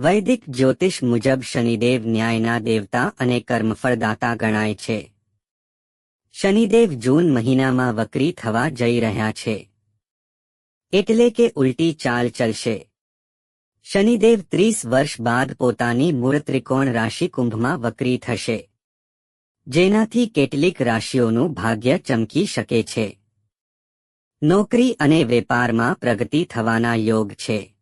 વૈદિક જ્યોતિષ મુજબ શનિદેવ ન્યાયના દેવતા અને કર્મફળદાતા ગણાય છે. શનિદેવ જૂન મહિનામાં વક્રી થવા જઈ રહ્યા છે. એટલે કે ઉલટી ચાલ ચલશે. શનિદેવ ત્રીસ વર્ષ બાદ પોતાની મૂળ ત્રિકોણ રાશિ કુંભમાં વક્રી થશે. જેનાથી કેટલીક રાશિઓનું ભાગ્ય ચમકી શકે છે. નોકરી અને વેપારમાં પ્રગતિ થવાના યોગ છે.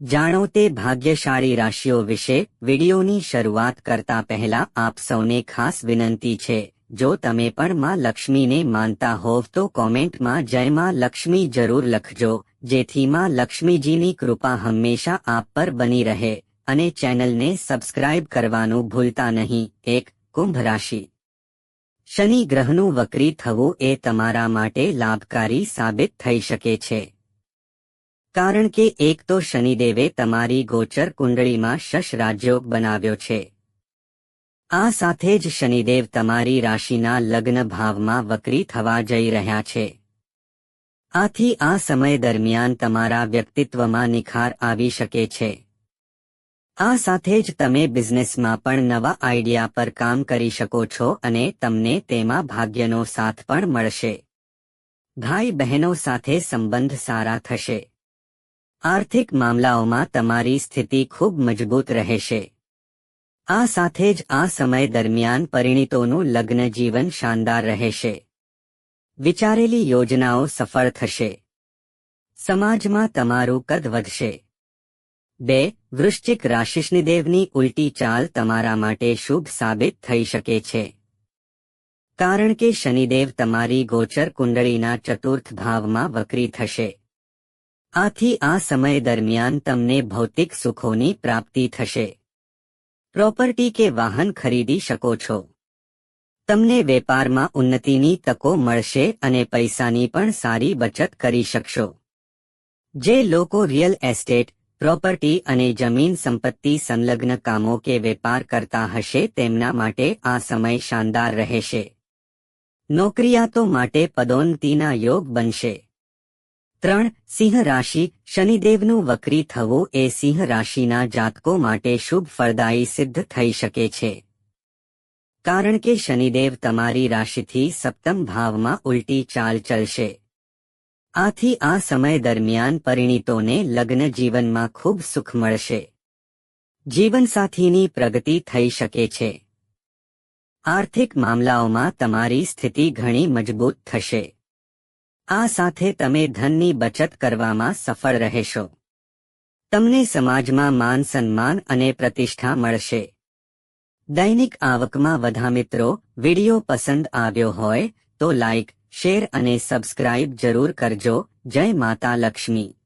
જાણો તે ભાગ્યશાળી રાશિઓ વિશે વિડીયોની શરૂઆત કરતા પહેલા આપ સૌને ખાસ વિનંતી છે, જો તમે પણ માં લક્ષ્મીને માનતા હોવ તો કોમેન્ટમાં જય માં લક્ષ્મી જરૂર લખજો, જેથી માં લક્ષ્મીજીની કૃપા હંમેશા આપ પર બની રહે, અને ચેનલને સબસ્ક્રાઇબ કરવાનું ભૂલતા નહીં, એક કુંભ રાશિ. શનિ ગ્રહનું વક્રી થવું એ તમારા માટે લાભકારી સાબિત થઈ શકે છે. કારણ કે એક તો શનિદેવે તમારી ગોચર કુંડળીમાં શશ રાજયોગ બનાવ્યો છે. આ સાથે જ શનિદેવ તમારી રાશિના લગ્ન ભાવમાં વક્રી થવા જઈ રહ્યા છે. આથી આ સમય દરમિયાન તમારા વ્યક્તિત્વમાં નિખાર આવી શકે છે. આ સાથે જ તમે બિઝનેસમાં પણ નવા આઈડિયા પર કામ કરી શકો છો અને તમને તેમાં ભાગ્યનો સાથ પણ મળશે. ભાઈ બહેનો સાથે સંબંધ સારા થશે. આર્થિક મામલાઓમાં તમારી સ્થિતિ ખૂબ મજબૂત રહેશે. આ સાથે જ આ સમય દરમિયાન પરિણીતોનું લગ્ન જીવન શાનદાર રહેશે. વિચારેલી યોજનાઓ સફળ થશે. સમાજમાં તમારું કદ વધશે. બે, વૃશ્ચિક રાશિષ્નિદેવની ઉલટી ચાલ તમારા માટે શુભ સાબિત થઈ શકે છે. કારણ કે શનિદેવ તમારી ગોચર કુંડળીના ચતુર્થ ભાવમાં વક્રી થશે. આથી આ સમય દરમિયાન તમને ભૌતિક સુખોની પ્રાપ્તિ થશે. પ્રોપર્ટી કે વાહન ખરીદી શકો છો. તમને વેપારમાં ઉન્નતિની તકો મળશે અને પૈસાની પણ સારી બચત કરી શકશો. જે લોકો રિયલ એસ્ટેટ, પ્રોપર્ટી અને જમીન સંપત્તિ સંલગ્ન કામો કે વેપાર કરતા હશે તેમના માટે આ સમય શાનદાર રહેશે. નોકરિયાતો માટે પદોન્નતિના યોગ બનશે. ત્રણ સિંહ રાશિ, શનિદેવનું વક્રી થવું એ સિંહ રાશિના જાતકો માટે શુભ ફળદાયી સિદ્ધ થઈ શકે છે. કારણ કે શનિદેવ તમારી રાશિથી સપ્તમ ભાવમાં ઉલટી ચાલ ચલશે. આથી આ સમય દરમિયાન પરિણીતોને લગ્ન જીવનમાં ખૂબ સુખ મળશે. જીવનસાથીની પ્રગતિ થઈ શકે છે. આર્થિક મામલાઓમાં તમારી સ્થિતિ ઘણી મજબૂત થશે. આ સાથે તમે ધનની બચત કરવામાં સફળ રહેશો. તમને સમાજમાં માન સન્માન અને પ્રતિષ્ઠા મળશે. દૈનિક આવકમાં વધા મિત્રો, વિડિયો પસંદ આવ્યો હોય તો લાઇક શેર અને સબસ્ક્રાઇબ જરૂર કરજો. જય માતા લક્ષ્મી.